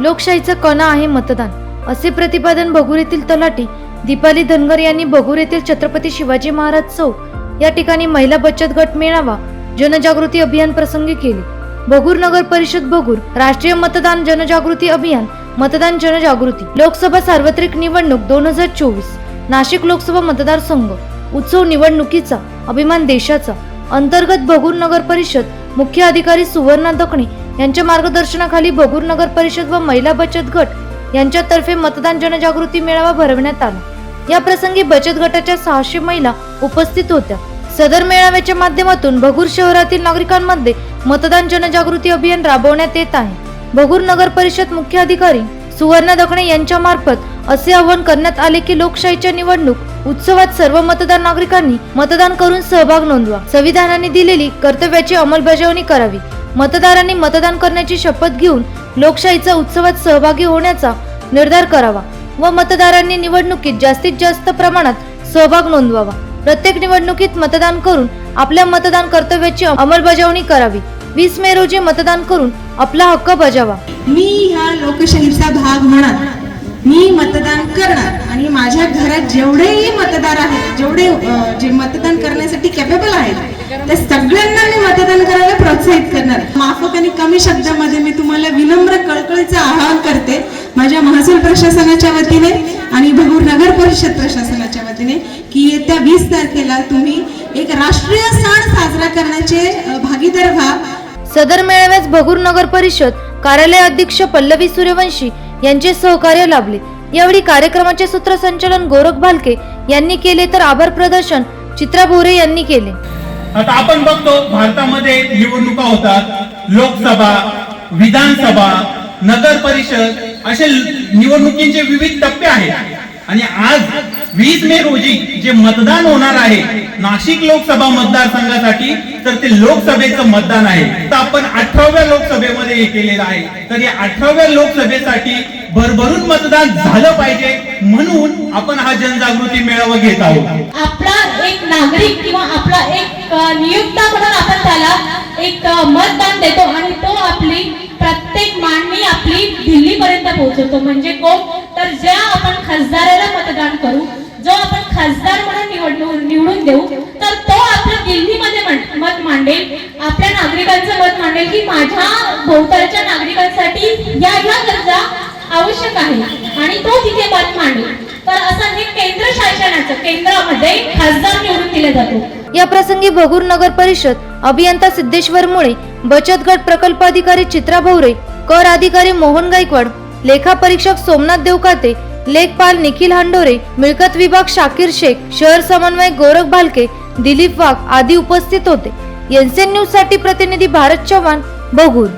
लोकशाहीचा कणा आहे मतदान. असे प्रतिपादन भगूर येथील तलाठी दीपाली धनगर यांनी भगूर येथील छत्रपती शिवाजी महाराज चौक या ठिकाणी महिला बचत गट मेळावा जनजागृती अभियान प्रसंगी केले. भगूर नगर परिषद भगूर राष्ट्रीय मतदान जनजागृती अभियान मतदान जनजागृती लोकसभा सार्वत्रिक निवडणूक दोन हजार चोवीस नाशिक लोकसभा मतदारसंघ उत्सव निवडणुकीचा अभिमान देशाचा अंतर्गत भगूर नगर परिषद मुख्य अधिकारी सुवर्णा दखणे यांच्या मार्गदर्शनाखाली भगूर नगर परिषद व महिला बचत गट यांच्यातर्फे मतदान जनजागृती मेळावा भरवण्यात आला. या प्रसंगी बचत गटाच्या सहाशे महिला उपस्थित होत्या. सदर मेळाव्याच्या माध्यमातून भगूर शहरातील नागरिकांमध्ये मतदान जनजागृती अभियान राबवण्यात येत आहे. भगूर नगर परिषद मुख्य अधिकारी सुवर्ण दखणे यांच्या मार्फत असे आवाहन करण्यात आले की लोकशाहीच्या निवडणूक उत्सवात सर्व मतदार नागरिकांनी मतदान करून सहभाग नोंदवा. संविधानाने दिलेली कर्तव्याची अंमलबजावणी करावी. मतदारांनी मतदान करण्याची शपथ घेऊन लोकशाहीचा उत्सवात सहभागी होण्याचा निर्धार करावा व मतदारांनी निवडणुकीत जास्तीत जास्त प्रमाणात सहभाग नोंदवावा. प्रत्येक निवडणुकीत मतदान करून आपल्या मतदान कर्तव्याची अंमलबजावणी करावी. वीस मे रोजी मतदान करून आपला हक्क बजावा. मी ह्या लोकशाहीचा भाग होणार मी मतदान करणार आणि माझ्या घरात जेवढेही मतदार आहेत जेवढे जे मतदान करण्यासाठी कॅपेबल आहेत त्या सगळ्यांना मी मतदान प्रोत्साहित करणार. माफक आणि कमी शब्दामध्ये मी तुम्हाला विनम्र कळकळीचं आवाहन करते. माझ्या महसूल प्रशासनाच्या वतीने आणि भगूर नगर परिषद प्रशासनाच्या वतीने की येत्या वीस तारखेला तुम्ही एक राष्ट्रीय सण साजरा करण्याचे भागीदार व्हा. सदर मेळाव्यास भगूर नगर परिषद कार्यालय अध्यक्ष पल्लवी सूर्यवंशी यांचे सहकार्य लाभले. यावेळी कार्यक्रमाचे सूत्रसंचालन गोरख भालके यांनी केले तर आभार प्रदर्शन चित्रा भोरे यांनी केले. आता आपण बघतो भारतामध्ये निवडणुका होतात. लोकसभा विधानसभा नगर परिषद असे निवडणुकीचे विविध टप्पे आहेत. आणि आज वीस मे रोजी जे मतदान होणार आहे नाशिक लोकसभा मतदारसंघासाठी तर ते लोकसभेचं मतदान आहे. तर आपण अठराव्या लोकसभेमध्ये हे केलेलं आहे. तर या अठराव्या लोकसभेसाठी भरभरून मतदान झालं पाहिजे म्हणून आपण हा जनजागृती मेळावा घेत आहोत. आपला एक नागरिक किंवा आपला एक नियुक्ता म्हणून आपण त्याला एक मतदान देतो आणि तो आपली प्रत्येक मांडणी आपली दिल्लीपर्यंत पोहोचवतो. म्हणजे कोण? तर ज्या आपण खासदाराला मतदान करू जो आपण खासदार म्हणून निवडून निवडून देऊ तर तो आपल्या दिल्लीमध्ये मत मांडेल. आपल्या नागरिकांचं मत मांडेल की माझ्या भोवतालच्या नागरिकांसाठी या या गरजा आवश्यक आहे. आणि तो तिथे मत मांडू. तर असं हे केंद्र शासनाचं केंद्रामध्ये खासदार निवडून दिला जातो. या प्रसंगी भगूर नगर परिषद अभियंता सिद्धेश्वर मुळे बचत गट प्रकल्प अधिकारी चित्रा भवरे कर अधिकारी मोहन गायकवाड लेखा परीक्षक सोमनाथ देवकाते लेखपाल निखिल हांडोरे मिळकत विभाग शाकिर शेख शहर समन्वय गोरख भालके दिलीप वाघ आदी उपस्थित होते. एनसीएन न्यूजसाठी प्रतिनिधी भारत चव्हाण बघून